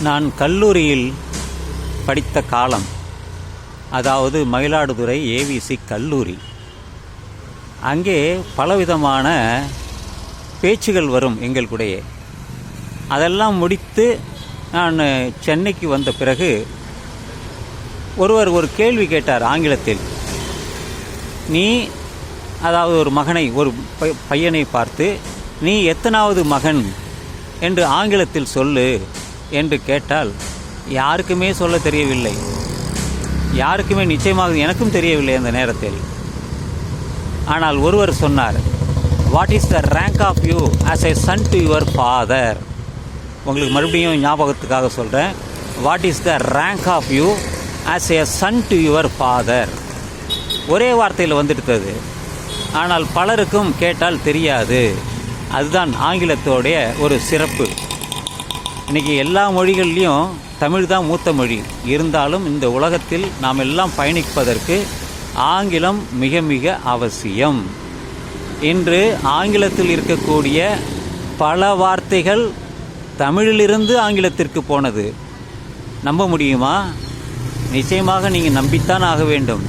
நான் கல்லூரியில் படித்த காலம் அதாவது மயிலாடுதுறை ஏவிசி கல்லூரி. அங்கே பலவிதமான பேச்சுகள் வரும் எங்களுடைய அதெல்லாம் முடித்து நான் சென்னைக்கு வந்த பிறகு ஒருவர் ஒரு கேள்வி கேட்டார் ஆங்கிலத்தில். நீ அதாவது ஒரு மகனை ஒரு பை- பையனை பார்த்து நீ எத்தனாவது மகன்? என்று ஆங்கிலத்தில் சொல்லு. என்று கேட்டால் யாருக்குமே சொல்ல தெரியவில்லை. யாருக்குமே நிச்சயமாக எனக்கும் தெரியவில்லை அந்த நேரத்தில். ஆனால் ஒருவர் சொன்னார் what is the rank of you as a son to your father உங்களுக்கு மறுபடியும் ஞாபகத்துக்காக சொல்கிறேன் what is the rank of you as a son to your father ஒரே வார்த்தையில் வந்துடுத்தது ஆனால் பலருக்கும் கேட்டால் தெரியாது. அதுதான் ஆங்கிலத்தோடைய ஒரு சிறப்பு. இன்றைக்கி எல்லா மொழிகள்லேயும் தமிழ் தான் மூத்த மொழி. இருந்தாலும் இந்த உலகத்தில் நாம் எல்லாம் பயணிப்பதற்கு ஆங்கிலம் மிக மிக அவசியம். இன்று ஆங்கிலத்தில் இருக்கக்கூடிய பல வார்த்தைகள் தமிழிலிருந்து ஆங்கிலத்திற்கு போனது. நம்ப முடியுமா? நிச்சயமாக நீங்கள் நம்பித்தான் ஆக வேண்டும்.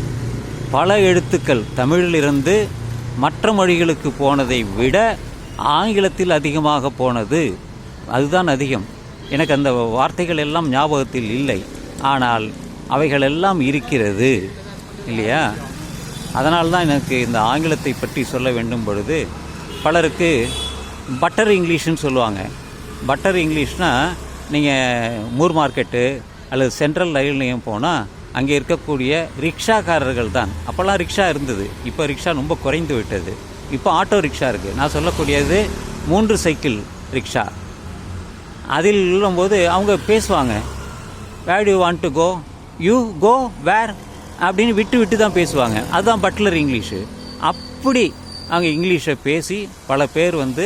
பல எழுத்துக்கள் தமிழிலிருந்து மற்ற மொழிகளுக்கு போனதை விட ஆங்கிலத்தில் அதிகமாக போனது. அதுதான் அதிகம். எனக்கு அந்த வார்த்தைகள் எல்லாம் ஞாபகத்தில் இல்லை. ஆனால் அவைகள் எல்லாம் இருக்கிறது இல்லையா? அதனால் தான் எனக்கு இந்த ஆங்கிலத்தை பற்றி சொல்ல வேண்டும் பொழுது பலருக்கு பட்டர் இங்கிலீஷ்னு சொல்லுவாங்க. பட்டர் இங்கிலீஷ்னால் நீங்கள் மூர் மார்க்கெட்டு அல்லது சென்ட்ரல் ரயில் நிலையம் போனால் அங்கே இருக்கக்கூடிய ரிக்ஷாக்காரர்கள் தான். அப்போல்லாம் ரிக்ஷா இருந்தது. இப்போ ரிக்ஷா ரொம்ப குறைந்து விட்டது. இப்போ ஆட்டோ ரிக்ஷா இருக்குது நான் சொல்லக்கூடியது மூன்று சைக்கிள் ரிக்ஷா. அதில் உள்ளம்போது அவங்க பேசுவாங்க. Where you want to go you go where அப்படின்னு விட்டு விட்டு தான் பேசுவாங்க. அதுதான் பட்லர் இங்கிலீஷு அப்படி அவங்க இங்கிலீஷை பேசி பல பேர் வந்து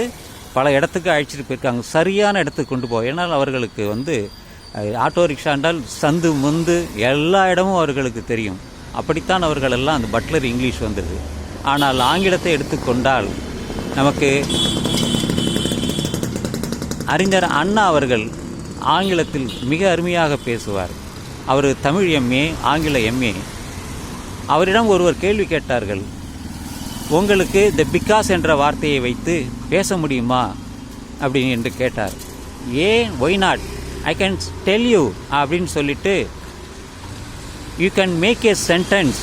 பல இடத்துக்கு அழைச்சிட்டு போயிருக்காங்க. சரியான இடத்துக்கு கொண்டு போவோம் ஏன்னால் அவர்களுக்கு வந்து ஆட்டோ ரிக்ஷா என்றால் சந்து முந்து எல்லா இடமும் அவர்களுக்கு தெரியும். அப்படித்தான் அவர்கள் எல்லாம் அந்த பட்லர் இங்கிலீஷ் வந்தது. ஆனால் ஆங்கிலத்தை எடுத்துக்கொண்டால் நமக்கு அறிஞர் அண்ணா அவர்கள் ஆங்கிலத்தில் மிக அருமையாக பேசுவார். அவர் தமிழ் எம்ஏ ஆங்கில எம்ஏ. அவரிடம் ஒருவர் கேள்வி கேட்டார்கள். உங்களுக்கு த பிகாஸ் என்ற வார்த்தையை வைத்து பேச முடியுமா? அப்படின்னு என்று கேட்டார். ஏன் why not I can tell you அப்படின்னு சொல்லிட்டு you can make a sentence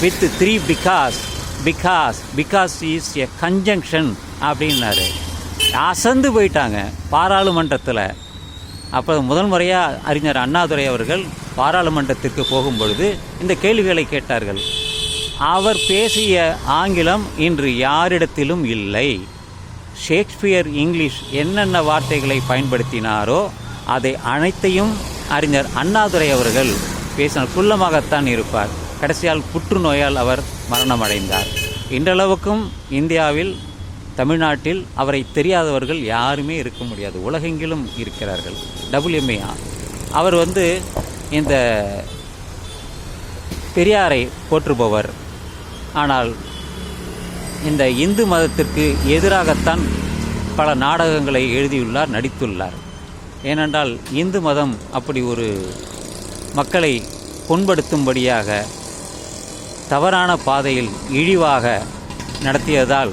with three because because because is a conjunction அப்படின்னாரு. அசந்து போயிட்டாங்க பாராளுமன்றத்தில். அப்போ முதல் முறையாக அறிஞர் அண்ணாதுரை அவர்கள் பாராளுமன்றத்திற்கு போகும் பொழுது இந்த கேள்விகளை கேட்டார்கள். அவர் பேசிய ஆங்கிலம் இன்று யாரிடத்திலும் இல்லை. ஷேக்ஸ்பியர் இங்கிலீஷ் என்னென்ன வார்த்தைகளை பயன்படுத்தினாரோ அதை அனைத்தையும் அறிஞர் அண்ணாதுரை அவர்கள் பேசினார் குள்ளமாகத்தான் இருப்பார். கடைசியால் புற்றுநோயால் அவர் மரணமடைந்தார். இன்றளவுக்கும் இந்தியாவில் தமிழ்நாட்டில் அவரை தெரியாதவர்கள் யாருமே இருக்க முடியாது. உலகெங்கிலும் இருக்கிறார்கள். டபுள்யூஎம்ஏ அவர் வந்து இந்த பெரியாரை போற்றுபவர். ஆனால் இந்த இந்து மதத்திற்கு எதிராகத்தான் பல நாடகங்களை எழுதியுள்ளார் நடித்துள்ளார். ஏனென்றால் இந்து மதம் அப்படி ஒரு மக்களை புண்படுத்தும்படியாக தவறான பாதையில் இழிவாக நடத்தியதால்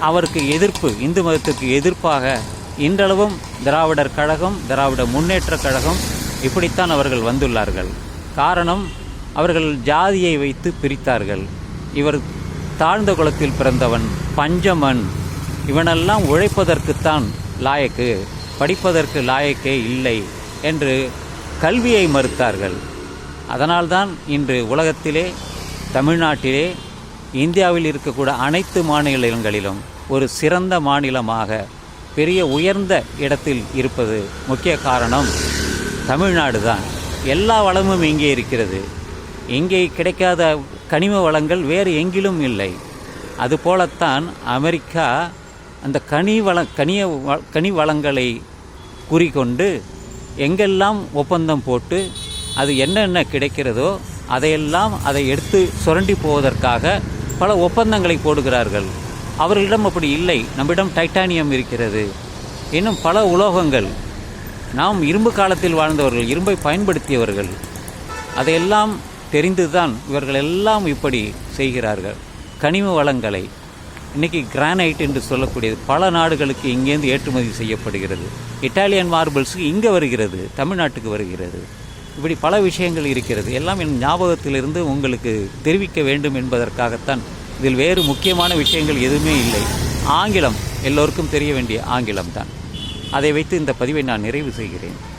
அவருக்கு எதிர்ப்பு இந்து மதத்துக்கு எதிர்ப்பாக இன்றளவும் திராவிடர் கழகம் திராவிட முன்னேற்றக் கழகம் இப்படித்தான் அவர்கள் வந்துள்ளார்கள். காரணம் அவர்கள் ஜாதியை வைத்து பிரித்தார்கள். இவர் தாழ்ந்த குலத்தில் பிறந்தவன் பஞ்சமன். இவனெல்லாம் உழைப்பதற்குத்தான் லாயக்கு படிப்பதற்கு லாயக்கே இல்லை என்று கல்வியை மறுத்தார்கள். அதனால்தான் இன்று உலகத்திலே தமிழ்நாட்டிலே இந்தியாவில் இருக்கக்கூடிய அனைத்து மாநிலங்களிலும் ஒரு சிறந்த மாநிலமாக பெரிய உயர்ந்த இடத்தில் இருப்பது முக்கிய காரணம். தமிழ்நாடு தான் எல்லா வளமும் இங்கே இருக்கிறது. இங்கே கிடைக்காத கனிம வளங்கள் வேறு எங்கிலும் இல்லை. அதுபோலத்தான் அமெரிக்கா அந்த கனி வள கனிய வ- கனி வளங்களை குறிக்கொண்டு எங்கெல்லாம் ஒப்பந்தம் போட்டு அது என்னென்ன கிடைக்கிறதோ அதையெல்லாம் அதை எடுத்து சுரண்டி போவதற்காக பல ஒப்பந்தங்களை போடுகிறார்கள். அவர்களிடம் அப்படி இல்லை. நம்மிடம் டைட்டானியம் இருக்கிறது. இன்னும் பல உலோகங்கள். நாம் இரும்பு காலத்தில் வாழ்ந்தவர்கள் இரும்பை பயன்படுத்தியவர்கள். அதையெல்லாம் தெரிந்துதான் இவர்கள் எல்லாம் இப்படி செய்கிறார்கள். கனிம வளங்களை. இன்னைக்கு கிரானைட் என்று சொல்லக்கூடியது பல நாடுகளுக்கு இங்கேருந்து ஏற்றுமதி செய்யப்படுகிறது. இட்டாலியன் மார்பிள்ஸுக்கு இங்கே வருகிறது தமிழ்நாட்டுக்கு வருகிறது. இப்படி பல விஷயங்கள் இருக்கிறது. எல்லாம் என் ஞாபகத்திலிருந்து உங்களுக்கு தெரிவிக்க வேண்டும் என்பதற்காகத்தான் இதில் வேறு முக்கியமான விஷயங்கள் எதுவுமே இல்லை. ஆங்கிலம் எல்லோருக்கும் தெரிய வேண்டிய ஆங்கிலம் தான். அதை வைத்து இந்த பதிவை நான் நிறைவு செய்கிறேன்.